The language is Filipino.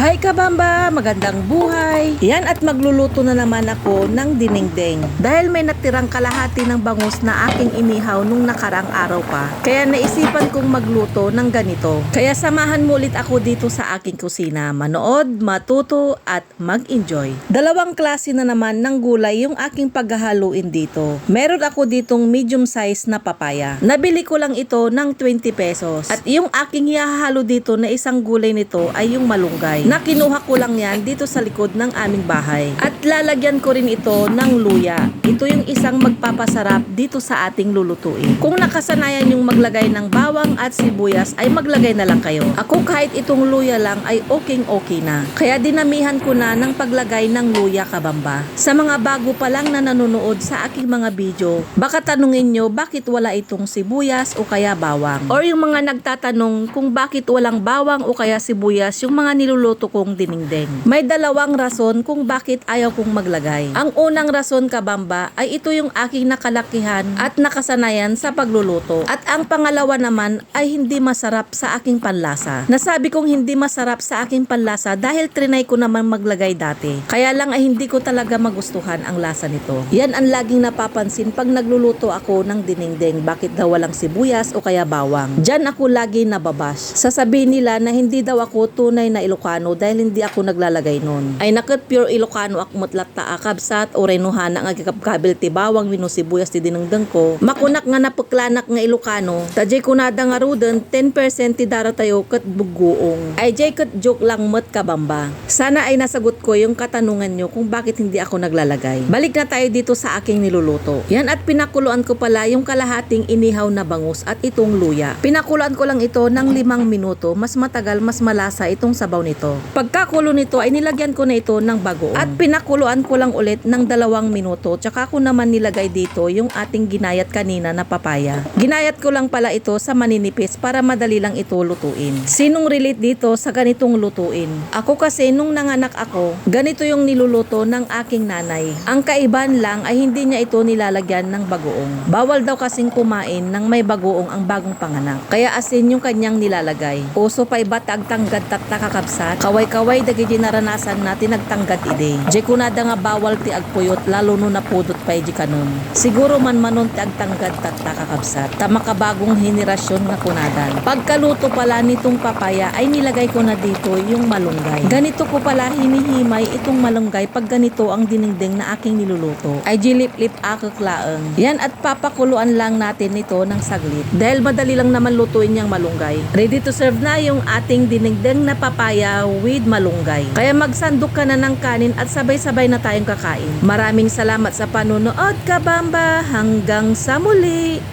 Hi kabamba! Magandang buhay! Yan at magluluto na naman ako ng dinengdeng. Dahil may natirang kalahati ng bangus na aking inihaw nung nakarang araw pa. Kaya naisipan kong magluto ng ganito. Kaya samahan mo ulit ako dito sa aking kusina. Manood, matuto at mag-enjoy. Dalawang klase na naman ng gulay yung aking paghahaluin dito. Meron ako ditong medium size na papaya. Nabili ko lang ito ng 20 pesos. At yung aking ihahalo dito na isang gulay nito ay yung malunggay. Na kinuha ko lang yan dito sa likod ng aming bahay. At lalagyan ko rin ito ng luya. Ito yung isang magpapasarap dito sa ating lulutuin. Kung nakasanayan yung maglagay ng bawang at sibuyas ay maglagay na lang kayo. Ako kahit itong luya lang ay okay okay na. Kaya dinamihan ko na ng paglagay ng luya kabamba. Sa mga bago pa lang na nanonood sa aking mga video, baka tanungin nyo bakit wala itong sibuyas o kaya bawang. Or yung mga nagtatanong kung bakit walang bawang o kaya sibuyas yung mga niluluto kong dinengdeng. May dalawang rason kung bakit ayaw kong maglagay. Ang unang rason kabamba ay ito yung aking nakalakihan at nakasanayan sa pagluluto. At ang pangalawa naman ay hindi masarap sa aking panlasa. Nasabi kong hindi masarap sa aking panlasa dahil trinay ko naman maglagay dati. Kaya lang ay hindi ko talaga magustuhan ang lasa nito. Yan ang laging napapansin pag nagluluto ako ng dinengdeng. Bakit daw walang sibuyas o kaya bawang? Diyan ako lagi nababash. Sasabihin nila na hindi daw ako tunay na Ilocano dahil hindi ako naglalagay nun. Ay nakat pure Ilocano akmot latta akabsat o renuhan nga gikapkabil ti bawang mino sibuyas ti dinengdeng ko. Makunak nga napaklanak nga Ilocano. Tajay kunada nga ruden 10% ti dara tayo kat buguong. Ay jay kat joke lang mat kabamba. Sana ay nasagot ko yung katanungan nyo kung bakit hindi ako naglalagay. Balik na tayo dito sa aking niluluto. Yan at pinakuluan ko pala yung kalahating inihaw na bangus at itong luya. Pinakuluan ko lang ito ng limang minuto. Mas matagal, mas malasa itong sabaw nito. Pagkakulo nito ay nilagyan ko na ito ng bagoong. At pinakuluan ko lang ulit ng dalawang minuto. Tsaka ko naman nilagay dito yung ating ginayat kanina na papaya. Ginayat ko lang pala ito sa maninipis para madali lang ito lutuin. Sinong relate dito sa ganitong lutuin? Ako kasi nung nanganak ako, ganito yung niluluto ng aking nanay. Ang kaiban lang ay hindi niya ito nilalagyan ng bagoong. Bawal daw kasing kumain ng may bagoong ang bagong panganak. Kaya asin yung kanyang nilalagay. Uso pa iba tagtanggad tat nakakabsat. Kaway-kaway dagi di naranasan natin nagtanggad ide. Di kunada nga bawal ti agpuyot lalo no napudot pa di kanon. Siguro man manon ti agtanggad tat nakakabsat. Tama ka bagong henerasyon nga kunadan. Pagkaluto pala nitong papaya ay nilagay ko na dito yung malunggay. Ganito ko pala hinihimay itong malunggay pag ganito ang dinengdeng na aking niluluto. Ay jilip-lip akaklaeng. Yan at papakuluan lang natin ito ng saglit. Dahil madali lang naman lutuin yung malunggay. Ready to serve na yung ating dinengdeng na papaya with malunggay. Kaya magsandok ka na ng kanin at sabay-sabay na tayong kakain. Maraming salamat sa panunood, kabamba. Hanggang sa muli!